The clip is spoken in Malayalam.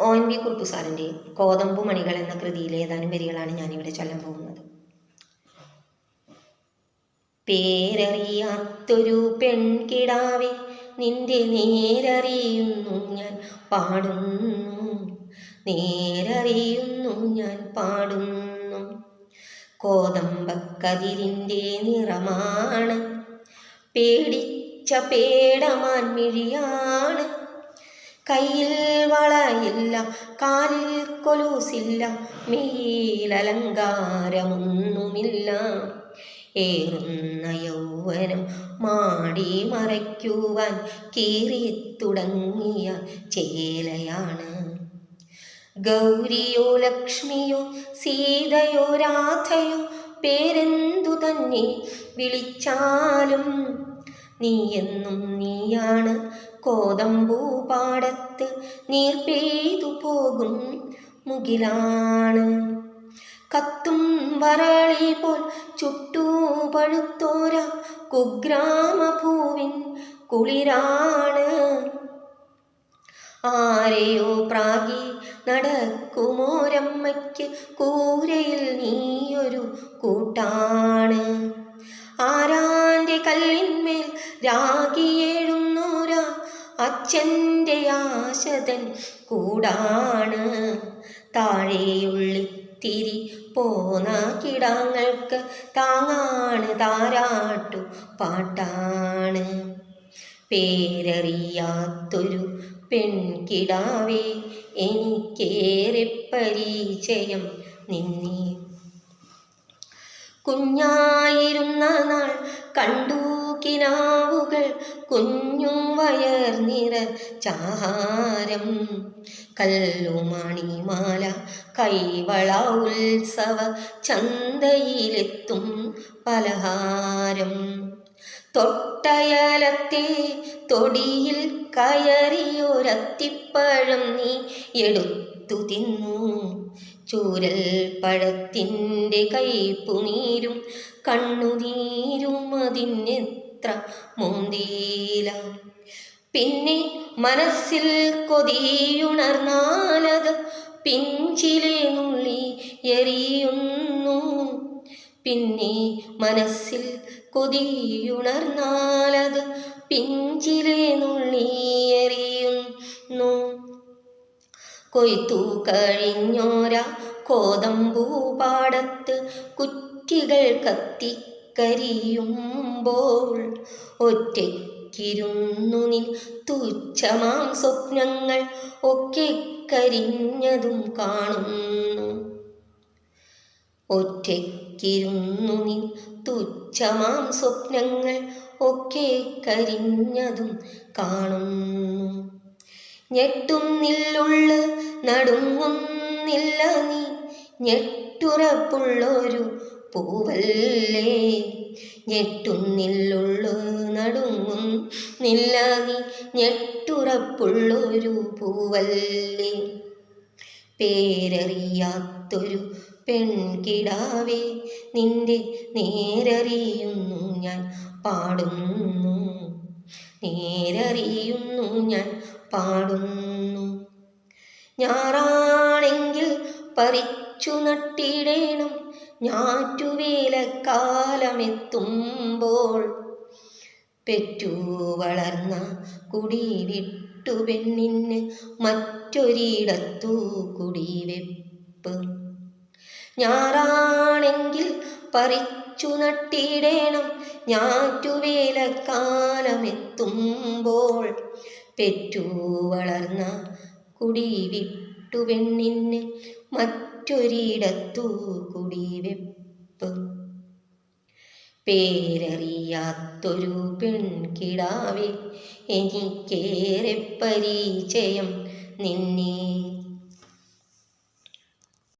ഒ എൻ വി കുറുപ്പ് സാറിന്റെ കോതമ്പു മണികൾ എന്ന കൃതിയിലെ ഏതാനും വരികളാണ് ഞാനിവിടെ ചൊല്ലാൻ പോകുന്നത്. പേരറിയാത്തൊരു പെൺകിടാവെ നിന്റെ നേരറിയുന്നു ഞാൻ പാടുന്നു. നേരറിയുന്നു ഞാൻ പാടുന്നു. കോതമ്പക്കതിരിന്റെ നിറമാണ്. പേടിച്ച പേടമാൻ മിഴിയാണ്. കയ്യിൽ വളയില്ല കാലിൽ കൊലൂസില്ല മേലലങ്കാരമൊന്നുമില്ല. ഏറുന്ന യൗവനം മാടി മറയ്ക്കുവാൻ കീറിത്തുടങ്ങിയ ചേലയാണ്. ഗൗരിയോ ലക്ഷ്മിയോ സീതയോ രാധയോ പേരെന്തു തന്നെ വിളിച്ചാലും നീ എന്നും നീയാണ്. കോതമ്പൂ പാടത്ത് നീർ പെയ്തു പോകും മുകിലാണ്. കത്തും വരളി പോൽ ചുട്ടൂ പഴുത്തോര കുഗ്രാമഭൂവിൻ കുളിരാണ്. ആരെയോ പ്രാഗി നടക്കുമോരമ്മയ്ക്ക് കൂരയിൽ നീയൊരു കൂട്ടാണ്. ആരാന്റെ കല്ലിന്മേൽ രാഗിയേഴുന്നോര അച്ഛന്റെ ആശതൻ കൂടാണ്. താഴെയുള്ളിത്തിരി പോന്ന കിടാങ്ങൾക്ക് താങ്ങാണ് താരാട്ടു പാട്ടാണ്. പേരറിയാത്തൊരു പെൺകിടാവേ എനിക്കേറെ പരിചയം നിന്നെ കുഞ്ഞായിരുന്ന നാൾ കണ്ടു കിനാവുകൾ കുഞ്ഞും വയർ നിറ ചാഹാരം. കല്ലുമണിമാല കൈവള ഉത്സവ ചന്തയിലെത്തും പലഹാരം. തൊട്ടയലത്തെ തൊടിയിൽ കയറിയൊരത്തിപ്പഴം നീ എടുത്തു തിന്നു. ചൂരൽ പഴത്തിന്റെ കയ്പുനീരും കണ്ണുനീരും അതിനെത്ര മുന്തിയില പിന്നെ മനസ്സിൽ കൊതിയുണർന്നാലത് പിഞ്ചിലെ നുള്ളി എറിയുന്നു. പിന്നെ മനസ്സിൽ കൊതിയുണർന്നാലത് പിഞ്ചിലെ നുള്ളിയെറിയുന്നു കൊയ്ത്തു കഴിഞ്ഞോര കോതമ്പൂപാടത്ത് കുറ്റികൾ കത്തിക്കരിയുമ്പോൾ ഒറ്റയ്ക്കിരുന്നു നിൻ തുച്ഛമാം സ്വപ്നങ്ങൾ ഒക്കെ കരിഞ്ഞതും കാണുന്നു. ഒറ്റയ്ക്കിരുന്നു നിൻ തുച്ഛമാം സ്വപ്നങ്ങൾ ഒക്കെ കരിഞ്ഞതും കാണുന്നു. ഞെട്ടുന്നില്ലുള്ള നടുങ്ങുന്നില്ല നീ. ഞെട്ടുറപ്പുള്ളൊരു പൂവല്ലേ. ഞെട്ടുന്നില്ലുള്ളു നടുങ്ങും നില്ല നീ. ഞെട്ടുറപ്പുള്ളൊരു പൂവല്ലേ. പേരറിയാത്തൊരു പെൺകിടാവേ. നിന്റെ നേരറിയുന്നു ഞാൻ പാടുന്നു. നേരറിയുന്നു ഞാൻ പാടുന്നു. ഞാറാണെങ്കിൽ പറിച്ചു നട്ടിടേണം. ഞാറ്റുവേലക്കാലമെത്തുമ്പോൾ പെറ്റു വളർന്ന കുടി വിട്ടു പെണ്ണിന് മറ്റൊരിടത്തു കുടിവെപ്പ്. ഞാറാണെങ്കിൽ പറിച്ചു നട്ടിടേണം. ഞാറ്റുവേലക്കാലമെത്തുമ്പോൾ പെറ്റു വളർന്ന കുടി വിട്ടു പെണ്ണിന് മറ്റൊരിടത്തു കുടിവെപ്പ് പേരറിയാത്തൊരു പെൺകിടാവേ എനിക്കേറെ പരിചയം നിന്നെ